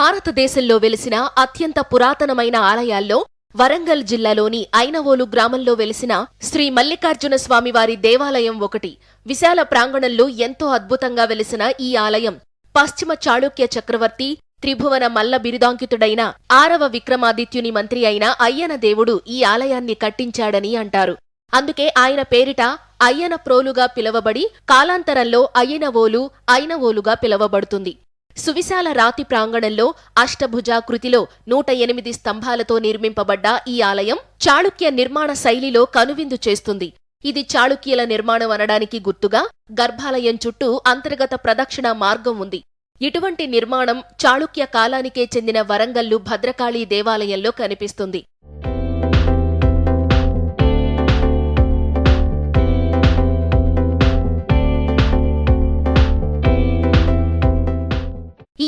భారతదేశంలో వెలిసిన అత్యంత పురాతనమైన ఆలయాల్లో వరంగల్ జిల్లాలోని ఐనవోలు గ్రామంలో వెలిసిన శ్రీ మల్లికార్జున స్వామివారి దేవాలయం ఒకటి. విశాల ప్రాంగణంలో ఎంతో అద్భుతంగా వెలిసిన ఈ ఆలయం పశ్చిమ చాళుక్య చక్రవర్తి త్రిభువన మల్ల బిరుదాంకితుడైన ఆరవ విక్రమాదిత్యుని మంత్రి అయిన అయ్యన దేవుడు ఈ ఆలయాన్ని కట్టించాడని అంటారు. అందుకే ఆయన పేరిట అయ్యన ప్రోలుగా పిలవబడి కాలాంతరంలో అయ్యనవోలు ఐనవోలుగా పిలవబడుతుంది. సువిశాల రాతి ప్రాంగణంలో అష్టభుజాకృతిలో నూట ఎనిమిది స్తంభాలతో నిర్మింపబడ్డ ఈ ఆలయం చాళుక్య నిర్మాణ శైలిలో కనువిందు చేస్తుంది. ఇది చాళుక్యుల నిర్మాణం అనడానికి గుర్తుగా గర్భాలయం చుట్టూ అంతర్గత ప్రదక్షిణ మార్గం ఉంది. ఇటువంటి నిర్మాణం చాళుక్య కాలానికే చెందిన వరంగల్లు భద్రకాళీ దేవాలయంలో కనిపిస్తుంది.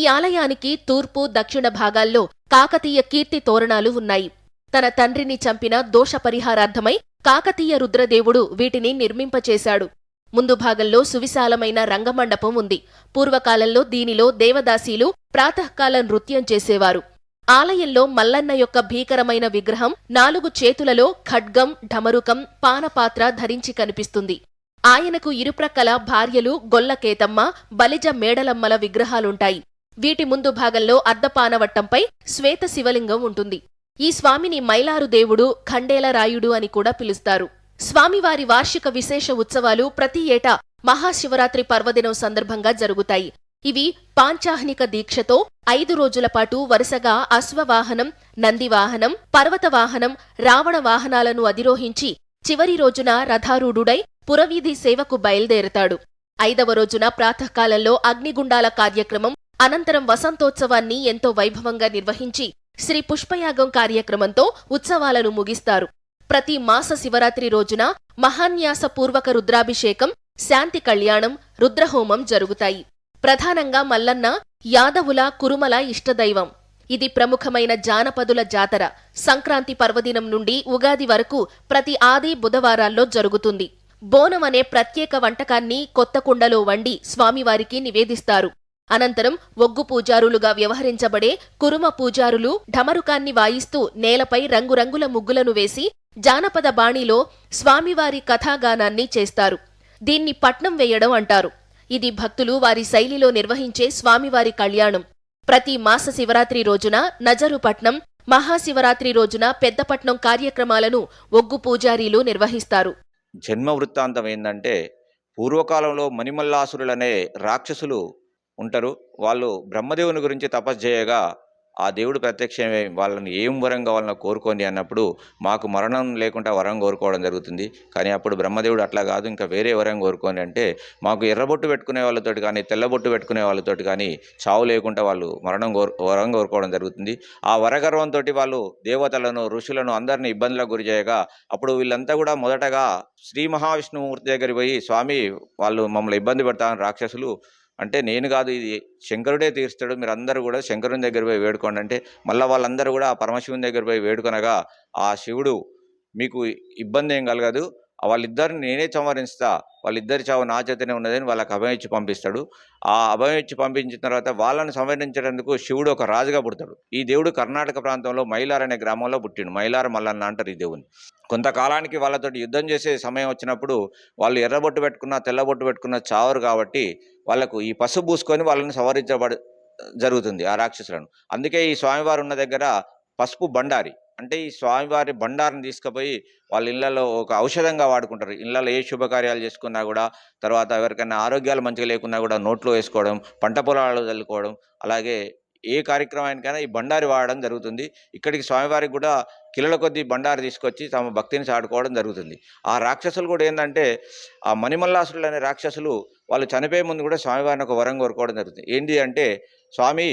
ఆలయానికి తూర్పు దక్షిణ భాగాల్లో కాకతీయ కీర్తి తోరణాలు ఉన్నాయి. తన తండ్రిని చంపిన దోష పరిహారార్థమై కాకతీయ రుద్రదేవుడు వీటిని నిర్మింపచేశాడు. ముందు భాగంలో సువిశాలమైన రంగమండపం ఉంది. పూర్వకాలంలో దీనిలో దేవదాసీలు ప్రాతకాల నృత్యం చేసేవారు. ఆలయంలో మల్లన్న యొక్క భీకరమైన విగ్రహం నాలుగు చేతులలో ఖడ్గం ఢమరుకం పానపాత్ర ధరించి కనిపిస్తుంది. ఆయనకు ఇరుప్రక్కల భార్యలు గొల్లకేతమ్మ బలిజ మేడలమ్మల విగ్రహాలుంటాయి. వీటి ముందు భాగంలో అర్ధపానవట్టంపై శ్వేత శివలింగం ఉంటుంది. ఈ స్వామిని మైలారు దేవుడు ఖండేలరాయుడు అని కూడా పిలుస్తారు. స్వామివారి వార్షిక విశేష ఉత్సవాలు ప్రతి ఏటా మహాశివరాత్రి పర్వదినం సందర్భంగా జరుగుతాయి. ఇవి పాంచాహ్నిక దీక్షతో ఐదు రోజుల పాటు వరుసగా అశ్వవాహనం నందివాహనం పర్వతవాహనం రావణ వాహనాలను అధిరోహించి చివరి రోజున రథారూఢుడై పురవీధి సేవకు బయలుదేరతాడు. ఐదవ రోజున ప్రాతకాలంలో అగ్నిగుండాల కార్యక్రమం అనంతరం వసంతోత్సవాన్ని ఎంతో వైభవంగా నిర్వహించి శ్రీ పుష్పయాగం కార్యక్రమంతో ఉత్సవాలను ముగిస్తారు. ప్రతి మాస శివరాత్రి రోజున మహాన్యాసపూర్వక రుద్రాభిషేకం శాంతి కళ్యాణం రుద్రహోమం జరుగుతాయి. ప్రధానంగా మల్లన్న యాదవుల కురుమల ఇష్టదైవం. ఇది ప్రముఖమైన జానపదుల జాతర. సంక్రాంతి పర్వదినం నుండి ఉగాది వరకు ప్రతి ఆది బుధవారాల్లో జరుగుతుంది. బోనం అనే ప్రత్యేక వంటకాన్ని కొత్త కుండలో వండి స్వామివారికి నివేదిస్తారు. అనంతరం ఒగ్గు పూజారులుగా వ్యవహరించబడే కురుమ పూజారులు ఢమరుకాన్ని వాయిస్తూ నేలపై రంగురంగుల ముగ్గులను వేసి జానపద బాణిలో స్వామివారి కథాగానాన్ని చేస్తారు. దీన్ని పట్నం వేయడం అంటారు. ఇది భక్తులు వారి శైలిలో నిర్వహించే స్వామివారి కళ్యాణం. ప్రతి మాస శివరాత్రి రోజున నజరుపట్నం మహాశివరాత్రి రోజున పెద్దపట్నం కార్యక్రమాలను ఒగ్గు పూజారీలు నిర్వహిస్తారు. జన్మ వృత్తాంతం ఏంటంటే పూర్వకాలంలో మణిమల్లాసురులనే రాక్షసులు ఉంటారు. వాళ్ళు బ్రహ్మదేవుని గురించి తపస్సు చేయగా ఆ దేవుడు ప్రత్యక్షమే వాళ్ళని ఏం వరం కావాలన్నా కోరుకోండి అన్నప్పుడు మాకు మరణం లేకుండా వరం కోరుకోవడం జరుగుతుంది. కానీ అప్పుడు బ్రహ్మదేవుడు అట్లా కాదు ఇంకా వేరే వరం కోరుకోండి అంటే మాకు ఎర్రబొట్టు పెట్టుకునే వాళ్ళతోటి కానీ తెల్లబొట్టు పెట్టుకునే వాళ్ళతోటి కానీ చావు లేకుండా వాళ్ళు మరణం కోరు వరం కోరుకోవడం జరుగుతుంది. ఆ వరగర్వంతో వాళ్ళు దేవతలను ఋషులను అందరినీ ఇబ్బందులకు గురి చేయగా అప్పుడు వీళ్ళంతా కూడా మొదటగా శ్రీ మహావిష్ణుమూర్తి దగ్గరికి పోయి స్వామి వాళ్ళు మమ్మల్ని ఇబ్బంది పెడతామని రాక్షసులు అంటే నేను కాదు ఇది శంకరుడే తీరుస్తాడు. మీరు అందరూ కూడా శంకరుని దగ్గర పోయి వేడుకోండి. అంటే మళ్ళీ వాళ్ళందరూ కూడా ఆ పరమశివుని దగ్గర పోయి వేడుకొనగా ఆ శివుడు మీకు ఇబ్బంది ఏం కలగదు. వాళ్ళిద్దరిని నేనే సంవరిస్తా వాళ్ళిద్దరి చావు నా చేతనే ఉన్నదని వాళ్ళకి అభయం ఇచ్చి పంపిస్తాడు. ఆ అభయం ఇచ్చి పంపించిన తర్వాత వాళ్ళని సంవరించడానికి శివుడు ఒక రాజుగా పుడతాడు. ఈ దేవుడు కర్ణాటక ప్రాంతంలో మైలార్ అనే గ్రామంలో పుట్టిండు. మైలార్ మల్లన్న అంటారు ఈ దేవుని కొంతకాలానికి వాళ్ళతోటి యుద్ధం చేసే సమయం వచ్చినప్పుడు వాళ్ళు ఎర్రబొట్టు పెట్టుకున్న తెల్లబొట్టు పెట్టుకున్న చావరు కాబట్టి వాళ్ళకు ఈ పసుపు పూసుకొని వాళ్ళని సంవరించబడి జరుగుతుంది ఆ రాక్షసులను. అందుకే ఈ స్వామివారు ఉన్న దగ్గర పసుపు బండారి. అంటే ఈ స్వామివారి బండారం తీసుకుపోయి వాళ్ళ ఇళ్ళలో ఒక ఔషధంగా వాడుకుంటారు. ఇళ్ళలో ఏ శుభకార్యాలు చేసుకున్నా కూడా తర్వాత ఎవరికైనా ఆరోగ్యాలు మంచిగా లేకున్నా కూడా నోట్లో వేసుకోవడం పంట పొలాలు చల్లుకోవడం అలాగే ఏ కార్యక్రమానికైనా ఈ బండారి వాడడం జరుగుతుంది. ఇక్కడికి స్వామివారికి కూడా కిలోల కొద్దీ బండారి తీసుకొచ్చి తమ భక్తిని చాటుకోవడం జరుగుతుంది. ఆ రాక్షసులు కూడా ఏంటంటే ఆ మణిమల్లాసులు అనే రాక్షసులు వాళ్ళు చనిపోయే ముందు కూడా స్వామివారిని ఒక వరం కోరుకోవడం జరుగుతుంది. ఏంటి అంటే స్వామి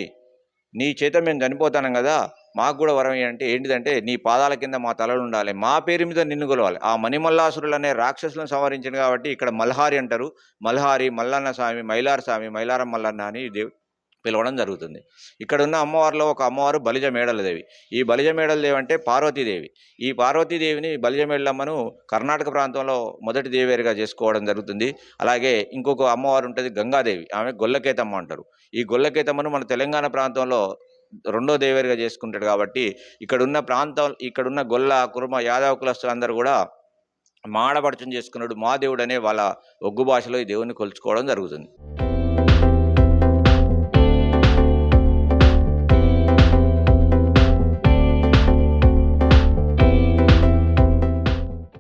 నీ చేత మేము చనిపోతాను కదా మాకు కూడా వరం ఏంటంటే ఏంటిదంటే నీ పాదాల కింద మా తలలు ఉండాలి. మా పేరు మీద నిన్ను కొలవాలి ఆ మణిమల్లాసురులు అనే రాక్షసులను సంవరించింది కాబట్టి ఇక్కడ మల్హారి అంటారు. మల్హారి మల్లన్న స్వామి మైలార స్వామి మైలారం మల్లన్న అని దేవు పిలవడం జరుగుతుంది. ఇక్కడ ఉన్న అమ్మవారిలో ఒక అమ్మవారు బలిజ మేడలదేవి ఈ బలిజ మేడలదేవి అంటే పార్వతీదేవి. ఈ పార్వతీదేవిని బలిజ మేడలమ్మను కర్ణాటక ప్రాంతంలో మొదటి దేవేరుగా చేసుకోవడం జరుగుతుంది. అలాగే ఇంకొక అమ్మవారు ఉంటుంది గంగాదేవి. ఆమె గొల్లకేతమ్మ అంటారు. ఈ గొల్లకేతమ్మను మన తెలంగాణ ప్రాంతంలో రెండో దేవేరుగా చేసుకుంటాడు కాబట్టి ఇక్కడున్న ప్రాంతం ఇక్కడున్న గొల్ల కుర్మ యాదవ కులస్తులందరూ కూడా మాడపడచం చేసుకున్నాడు మా దేవుడు అనే వాళ్ళ ఒగ్గు భాషలో ఈ దేవుని కొలుచుకోవడం జరుగుతుంది.